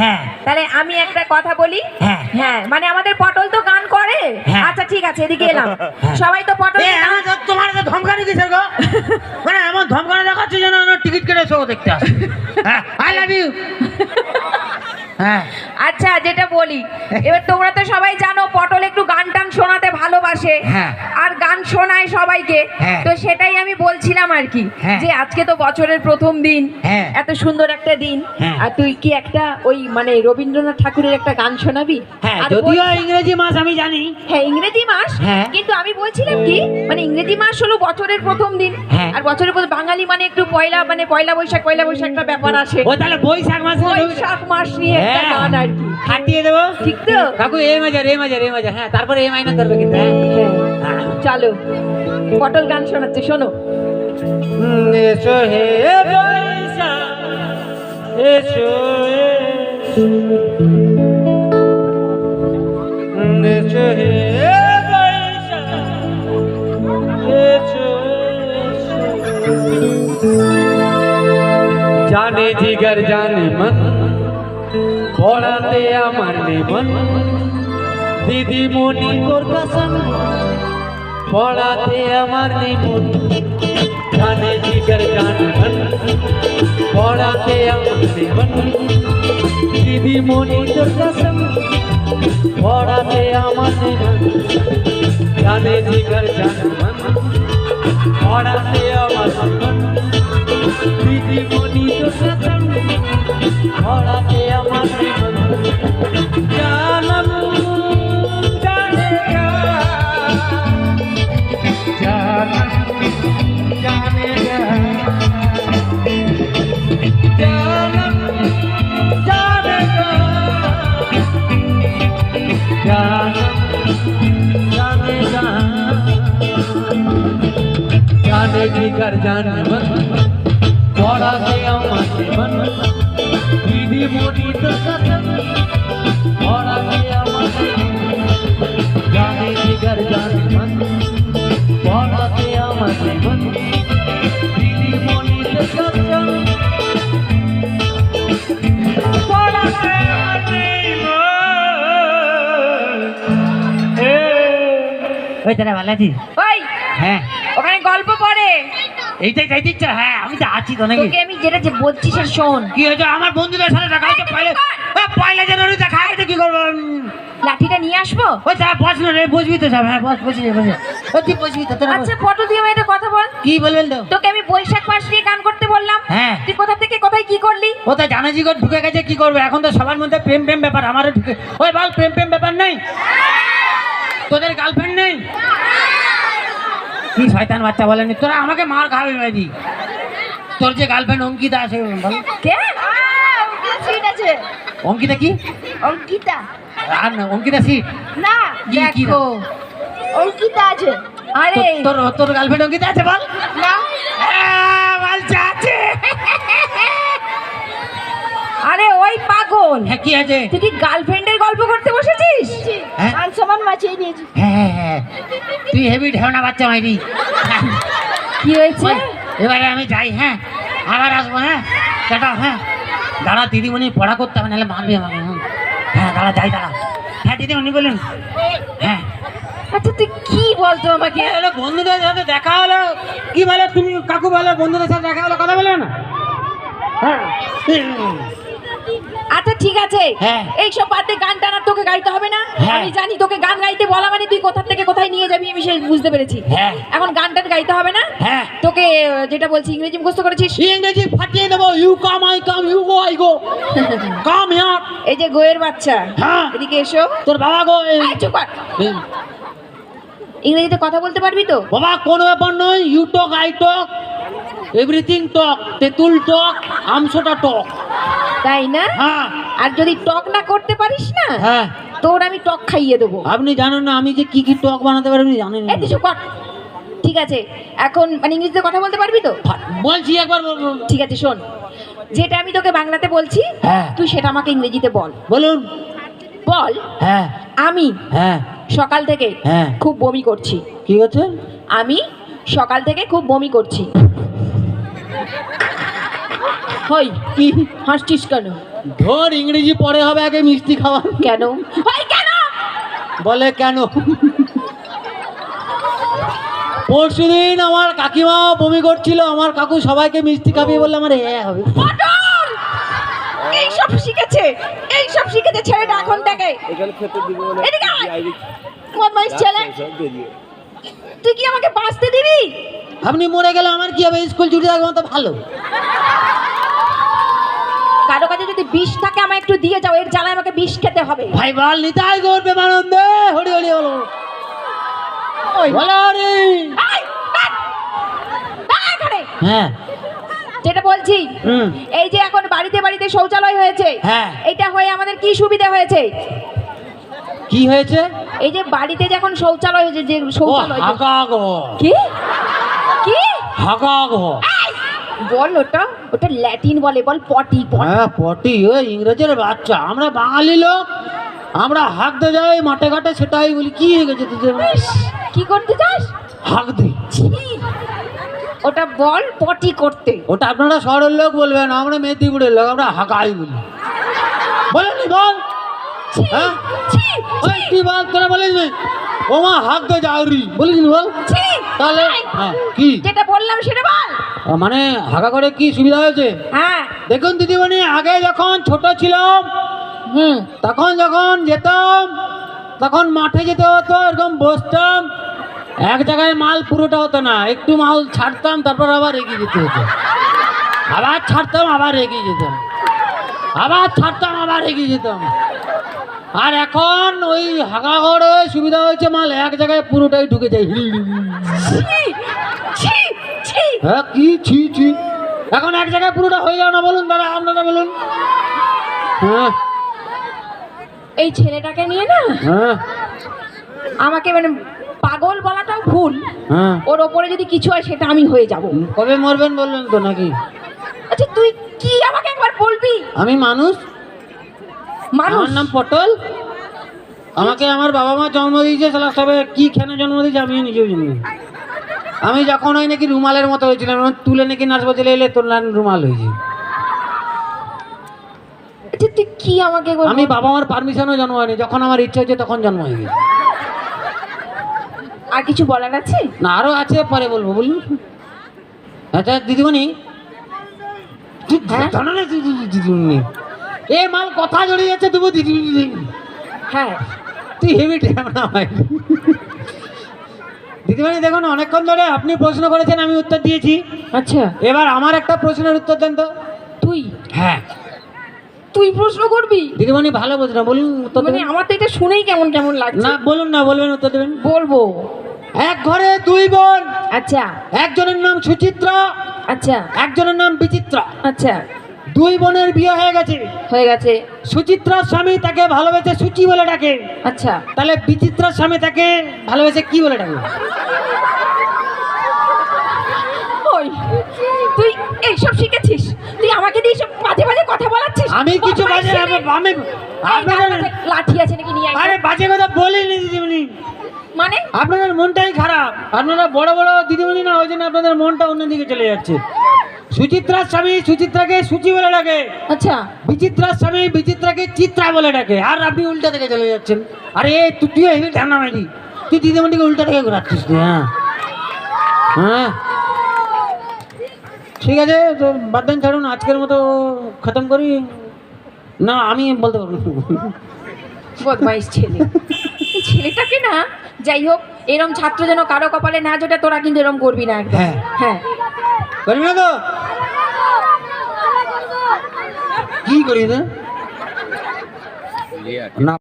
হ্যাঁ। তাহলে আমি একটা কথা বলি? হ্যাঁ। হ্যাঁ মানে আমাদের পটল তো গান করে। হ্যাঁ। আচ্ছা ঠিক আছে এদিকে এলাম। সবাই তো পটল তোমার তো ধমকানি দিছে গো। মানে এমন ধমকানি দেখাচ্ছে যেন টিকিট কেটে শো দেখতে আসে। হ্যাঁ আই লাভ ইউ হ্যাঁ আচ্ছা যেটা বলি এবার তোমরা তো সবাই জানো পটল একটু গান টান শোনাতে ভালোবাসে হ্যাঁ। আর গান শোনায় সবাইকে হ্যাঁ। তো সেটাই আমি বলছিলাম আর কি হ্যাঁ। যে আজকে তো বছরের প্রথম দিন হ্যাঁ। এত সুন্দর একটা দিন হ্যাঁ। আর তুই কি একটা ওই মানে রবীন্দ্রনাথ ঠাকুরের একটা গান শোনাবি হ্যাঁ যদিও ইংরেজি মাস আমি জানি হ্যাঁ ইংরেজি মাস হ্যাঁ। কিন্তু আমি বলছিলাম কি মানে ইংরেজি মাস হলো বছরের প্রথম দিন হ্যাঁ। আর বছরের প্রথম বাঙালি মানে একটু পয়লা মানে পয়লা বৈশাখ পয়লা বৈশাখ একটা ব্যাপার আসে ও তাহলে বৈশাখ মাসে বৈশাখ মাস নিয়ে হ্যাঁ আর কি। হাঁটিয়ে দেবো? ঠিক তো? কাকু এ মাজার এ মাজার এ মাজার হ্যাঁ তারপরে এ মাইনা ধরবে কিন্তু হ্যাঁ? হ্যাঁ। চলো। পটল গান শোনাচ্ছে শোনো। এসো হে এসো এসো। হে। জানে জিগর জানে মন পড়াতে আমার মন দিদি মনি তোর কসম পড়াতে আমার মন জানে জিগর জানে মন পড়াতে আমার মন দিদি মনি তোর কসম পড়াতে আমার মন জানে জিগর জানে মন পড়াতে আমার মন দিদি মনি তোর কসম পড়াতে আমার মন জানম জানে জানম জানে জানম জানে জানম জানে জানে জিগর জানে মন পড়াতে আমার ওই তারা ভালো আছিস? ওই। হ্যাঁ। ওখানে গল্প পড়ে। এইটাই চাইতে ইচ্ছা হ্যাঁ আমি তো আছি তো নাকি? তোকে আমি যেটা যে বলছি সে শোন। কি হয়েছে? আমার বন্ধুদের সাথে দেখা হচ্ছে পয়লা পয়লা জানুয়ারি দেখা হয়েছে কি করব? লাঠিটা নিয়ে আসব? ওই স্যার বস না রে বসবি তো সব হ্যাঁ বস বসবি বসবি ও তুই বসবি তো বস। আচ্ছা পটল দিয়ে আমায় একটা কথা বল। কি বলবেন তো? তোকে আমি বৈশাখ মাস নিয়ে গান করতে বললাম। হ্যাঁ। তুই কোথা থেকে কোথায় কি করলি? ও তো জানাজি গো ঢুকে গেছে কি করবে? এখন তো সবার মধ্যে প্রেম প্রেম ব্যাপার আমারও ঢুকে ওই বল প্রেম প্রেম ব্যাপার নেই? তোদের গার্লফ্রেন্ড নেই? কি শয়তান বাচ্চা বলেনি তোরা আমাকে মার খাবে ভাই তোর যে গার্লফ্রেন্ড অঙ্কিতা আছে বল। কে? আছে। অঙ্কিতা কি? অঙ্কিতা। আর না অঙ্কিতা সি না দেখো অঙ্কিতা আছে। আরে। তোর তোর গার্লফ্রেন্ড অঙ্কিতা আছে বল। না। ওই পাগল। হ্যাঁ কি আছে? তুই কি গার্লফ্রেন্ডের গল্প করতে বসেছিস? হ্যাঁ? মান সমান মাছিয়ে নিয়েছি হ্যাঁ হ্যাঁ হ্যাঁ। তুই হেভি ঢেউনা বাচ্চা মাইরি। কি হয়েছে? এবারে আমি যাই হ্যাঁ। আবার আসব হ্যাঁ। টাটা হ্যাঁ। দাঁড়া দিদিমণি পড়া করতে হবে নাহলে মারবি আমাকে হুম। হ্যাঁ দাঁড়া যাই দাঁড়া। হ্যাঁ দিদিমণি বলুন। হ্যাঁ। আচ্ছা তুই কি বলতো আমাকে? হলো বন্ধুদের সাথে দেখা হলো। কি বলে তুমি? কাকু বলো বন্ধুদের সাথে দেখা হলো কথা বলে না। হ্যাঁ। আচ্ছা ঠিক আছে। হ্যাঁ। এই সব বাদে গান টানার তোকে গাইতে হবে না। হ্যাঁ। আমি জানি তোকে গান গাইতে বলা মানে তুই কোথা থেকে কোথায় নিয়ে যাবি আমি সে বুঝতে পেরেছি। হ্যাঁ। এখন গান টান গাইতে হবে না? হ্যাঁ। তোকে যেটা বলছি ইংরেজি মুখস্থ করেছিস? ইংরেজি ফাটিয়ে দেবো you come I come you go I go come here এই যে গোয়ের বাচ্চা। এদিকে এসো। তোর বাবা গো চুপ। ইংরেজিতে কথা বলতে পারবি তো? বাবা কোনো ব্যাপার নয় you talk I talk everything talk তেঁতুল টক আমসোটা টক তাই না? হ্যাঁ। আর যদি টক না করতে পারিস না হ্যাঁ। তোর আমি টক খাইয়ে দেবো। আপনি জানেন না আমি যে কি কি টক বানাতে পারি আপনি জানেন। এই কর। ঠিক আছে এখন মানে ইংরেজিতে কথা বলতে পারবি তো? বলছি একবার ঠিক আছে শোন। যেটা আমি তোকে বাংলাতে বলছি হ্যাঁ। তুই সেটা আমাকে ইংরেজিতে বল। বলুন। বল হ্যাঁ। আমি হ্যাঁ। সকাল থেকে হ্যাঁ। খুব বমি করছি। কি হচ্ছে? আমি সকাল থেকে খুব বমি করছি। হই কি হাসছিস কেন? ধর ইংরেজি পরে হবে আগে মিষ্টি খাওয়া। কেন? হই কেন? বলে কেন? পরশুদিন আমার কাকিমা বমি করছিল আমার কাকু সবাইকে মিষ্টি খাবিয়ে বললে আমার হ্যাঁ হবে। পটল! এইসব শিখেছে এইসব শিখেছে ছেলেটা এখন থেকে। বদমাইশ ছেলে। তুই কি আমাকে বাঁচতে দিবি? আপনি মরে গেলে আমার কি হবে? স্কুল ছুটি থাকবে তো ভালো। কারও কাছে যদি বিষ থাকে আমায় একটু দিয়ে যাও এর জ্বালায় আমাকে বিষ খেতে হবে। ভাই বল নিতাই করবে মানন্দে হরি হরি হলো ওই। বলো। হ্যাঁ। যেটা বলছি এই যে এখন বাড়িতে বাড়িতে শৌচালয় হয়েছে হ্যাঁ। এটা হয়ে আমাদের কি সুবিধা হয়েছে? কি হয়েছে? এই যে বাড়িতে যখন শৌচালয় হয়েছে যে শৌচালয় কি? কি? হাগা বল ওটা ওটা ল্যাটিন বলে বল পটি হ্যাঁ পটি ওই ইংরেজের বাচ্চা। আমরা বাঙালি লোক আমরা হাঁকতে যাই মাঠে ঘাটে সেটাই বলি কি হয়ে গেছে তোদের? কি করতে চাস হাঁক দি। ছি। ওটা বল পটি করতে। ওটা আপনারা শহরের লোক বলবেন আমরা মেদিনীপুরের লোক আমরা হাঁকাই বলি। বলেনি বল? হ্যাঁ? কি বল তোরা বলিস নি ও মা হাঁকতে যাওরি বলিস নি বল। তাহলে হ্যাঁ কি? যেটা বললাম সেটা বল। মানে হাঁকা করে কি সুবিধা হয়েছে? হ্যাঁ। দেখুন দিদিমণি আগে যখন ছোট ছিলাম হুম। তখন যখন যেতাম তখন মাঠে যেতে হতো এরকম বসতাম এক জায়গায় মাল পুরোটা হতো না একটু মাল ছাড়তাম তারপর আবার এগিয়ে যেতে হতো। আবার ছাড়তাম আবার এগিয়ে যেতাম। আবার ছাড়তাম আবার এগিয়ে যেতাম। আর এখন ওই হাগাগড়ে সুবিধা হয়েছে মাল এক জায়গায় পুরোটাই ঢুকে যায়। হিল ছি, ছি, ছি। হ্যাঁ কি ছি ছি? এখন এক জায়গায় পুরোটা হয়ে যাও না বলুন দাদা আপনারা বলুন। হ্যাঁ। এই ছেলেটাকে নিয়ে না হ্যাঁ। আমাকে মানে পাগল বলাটাও ভুল। হ্যাঁ। ওর ওপরে যদি কিছু হয় সেটা আমি হয়ে যাব। কবে মরবেন বললেন তো নাকি? আচ্ছা তুই কি আমাকে একবার বলবি? আমি মানুষ? মানুষ। নাম পটল। আমাকে আমার বাবা মা জন্ম দিয়েছে সালা সবে কি খেনে জন্ম দিয়েছে আমি নিজেও জানি আমি যখন ওই নাকি রুমালের মতো হয়েছিলাম তুলে নাকি নার্স বলছিল এলে তোর রুমাল হয়েছে আচ্ছা কি আমাকে আমি বাবা মার পারমিশনও জন্ম হয়নি যখন আমার ইচ্ছা হচ্ছে তখন জন্ম হয়ে গেছে। আর কিছু বলার আছে? না আরও আছে পরে বলব বলুন। আচ্ছা দিদিমণি। হ্যাঁ? দিদিমণি? এ মাল কথা জড়িয়ে যাচ্ছে তবু দিদিমণি হ্যাঁ তুই হেভি না হয় দিদিমণি দেখুন অনেকক্ষণ ধরে আপনি প্রশ্ন করেছেন আমি উত্তর দিয়েছি। আচ্ছা। এবার আমার একটা প্রশ্নের উত্তর দেন তো। তুই? হ্যাঁ। তুই প্রশ্ন করবি? দিদিমণি ভালো বোঝ না বলুন উত্তর মানে আমার তো এটা শুনেই কেমন কেমন লাগছে। না বলুন না বলবেন উত্তর দেবেন। বলব। এক ঘরে দুই বোন। আচ্ছা। একজনের নাম সুচিত্রা। আচ্ছা। একজনের নাম বিচিত্রা। আচ্ছা। দুই বোনের বিয়ে হয়ে গেছে। হয়ে গেছে। সুচিত্রার স্বামী তাকে ভালোবেসে সুচি বলে ডাকে। আচ্ছা। তাহলে বিচিত্রার স্বামী তাকে ভালোবেসে কি বলে ডাকে? ওই তুই এইসব শিখেছিস? তুই আমাকে দিয়ে সব বাজে বাজে কথা বলাচ্ছিস? আমি কিছু বাজে আমি আপনাদের লাঠি আছে নাকি নিয়ে আরে বাজে কথা বলিনি দিদিমণি। মানে? আপনাদের মনটাই খারাপ। আপনারা বড় বড় দিদিমণি না ওই জন্য আপনাদের মনটা অন্যদিকে চলে যাচ্ছে। সুচিত্রার স্বামী সুচিত্রাকে সুচি বলে ডাকে। আচ্ছা। বিচিত্রার স্বামী বিচিত্রাকে চিত্রা বলে ডাকে। আর আপনি উল্টা থেকে চলে যাচ্ছেন। আরে তুই তুই হেবি ঠান্ডা মারি তুই দিদিমণিকে উল্টা থেকে ঘোরাচ্ছিস তুই হ্যাঁ? হ্যাঁ? ঠিক আছে তো বাদ দেন ছাড়ুন আজকের মতো খতম করি। না আমি বলতে পারব। বদমাইশ ছেলে। ছেলেটাকে না যাই হোক এরম ছাত্র যেন কারও কপালে না জোটে তোরা কিন্তু এরম করবি না একদম। হ্যাঁ। হ্যাঁ। করবি না তো? কি করি না